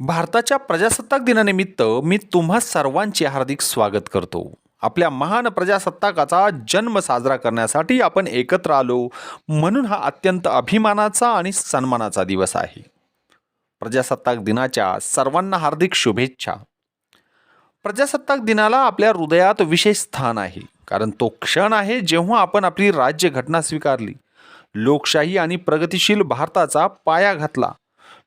भारताच्या प्रजासत्ताक दिनानिमित्त मी तुम्हा सर्वांचे हार्दिक स्वागत करतो. आपल्या महान प्रजासत्ताकाचा जन्म साजरा करण्यासाठी आपण एकत्र आलो. म्हणून हा अत्यंत अभिमानाचा आणि सन्मानाचा दिवस आहे. प्रजासत्ताक दिनाच्या सर्वांना हार्दिक शुभेच्छा. प्रजासत्ताक दिनाला आपल्या हृदयात विशेष स्थान आहे. कारण तो क्षण आहे जेव्हा आपण आपली राज्यघटना स्वीकारली. लोकशाही आणि प्रगतिशील भारताचा पाया घातला.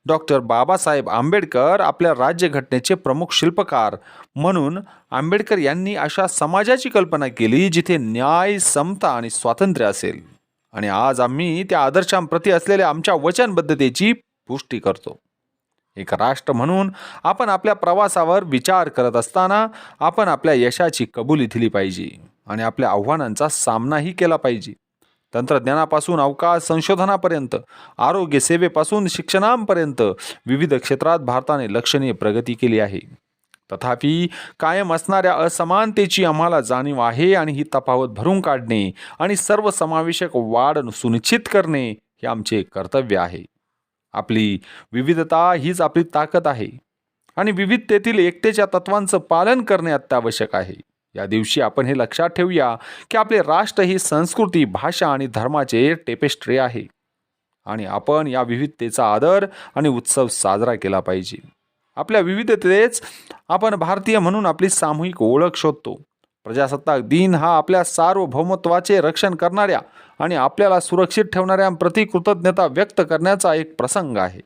डॉक्टर बाबासाहेब आंबेडकर आपल्या राज्यघटनेचे प्रमुख शिल्पकार. म्हणून आंबेडकर यांनी अशा समाजाची कल्पना केली जिथे न्याय समता आणि स्वातंत्र्य असेल. आणि आज आम्ही त्या आदर्शांप्रती असलेल्या आमच्या वचनबद्धतेची पुष्टी करतो. एक राष्ट्र म्हणून आपण आपल्या प्रवासावर विचार करत असताना आपण आपल्या यशाची कबुली दिली पाहिजे आणि आपल्या आव्हानांचा सामनाही केला पाहिजे. तंत्रज्ञानापासून अवकाश संशोधनापर्यंत आरोग्य सेवेपासून शिक्षणांपर्यंत विविध क्षेत्रात भारताने लक्षणीय प्रगती केली आहे. तथापि कायम असणाऱ्या असमानतेची आम्हाला जाणीव आहे आणि ही तफावत भरून काढणे आणि सर्वसमावेशक वाढ सुनिश्चित करणे हे आमचे कर्तव्य आहे. आपली विविधता हीच आपली ताकद आहे आणि विविधतेतील एकतेच्या तत्वांचं पालन करणे अत्यावश्यक आहे. या दिवशी आपण हे लक्षात ठेवूया की आपले राष्ट्र ही संस्कृती भाषा आणि धर्माचे टेपेस्ट्री आहे. आणि आपण या विविधतेचा आदर आणि उत्सव साजरा केला पाहिजे. आपल्या विविधतेच आपण भारतीय म्हणून आपली सामूहिक ओळख शोधतो. प्रजासत्ताक दिन हा आपल्या सार्वभौमत्वाचे रक्षण करणाऱ्या आणि आपल्याला सुरक्षित ठेवणाऱ्यांप्रती कृतज्ञता व्यक्त करण्याचा एक प्रसंग आहे.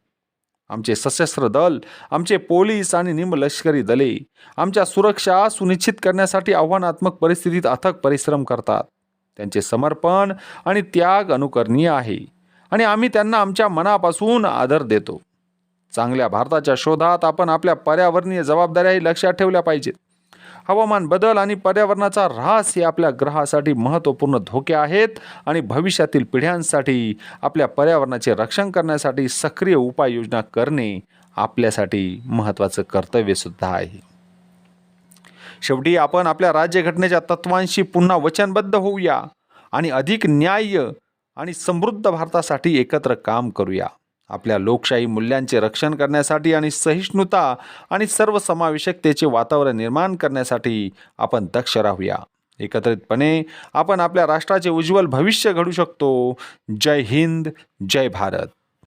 आमचे सशस्त्र दल आमचे पोलीस आणि निमलष्करी दले आमच्या सुरक्षा सुनिश्चित करण्यासाठी आव्हानात्मक परिस्थितीत अथक परिश्रम करतात. त्यांचे समर्पण आणि त्याग अनुकरणीय आहे आणि आम्ही त्यांना आमच्या मनापासून आदर देतो. चांगल्या भारताच्या शोधात आपण आपल्या पर्यावरणीय जबाबदाऱ्याही लक्षात ठेवल्या पाहिजेत. हवामान बदल आणि पर्यावरणाचा ऱ्हास हे आपल्या ग्रहासाठी महत्त्वपूर्ण धोके आहेत आणि भविष्यातील पिढ्यांसाठी आपल्या पर्यावरणाचे रक्षण करण्यासाठी सक्रिय उपाययोजना करणे आपल्यासाठी महत्त्वाचं कर्तव्यसुद्धा आहे. शेवटी आपण आपल्या राज्यघटनेच्या तत्वांशी पुन्हा वचनबद्ध होऊया आणि अधिक न्याय्य आणि समृद्ध भारतासाठी एकत्र काम करूया. आपल्या लोकशाही मूल्यांचे रक्षण करण्यासाठी आणि सहिष्णुता आणि सर्वसमावेशकतेचे वातावरण निर्माण करण्यासाठी आपण दक्ष राहूया. एकत्रितपणे आपण आपल्या राष्ट्राचे उज्ज्वल भविष्य घडू शकतो. जय हिंद जय भारत.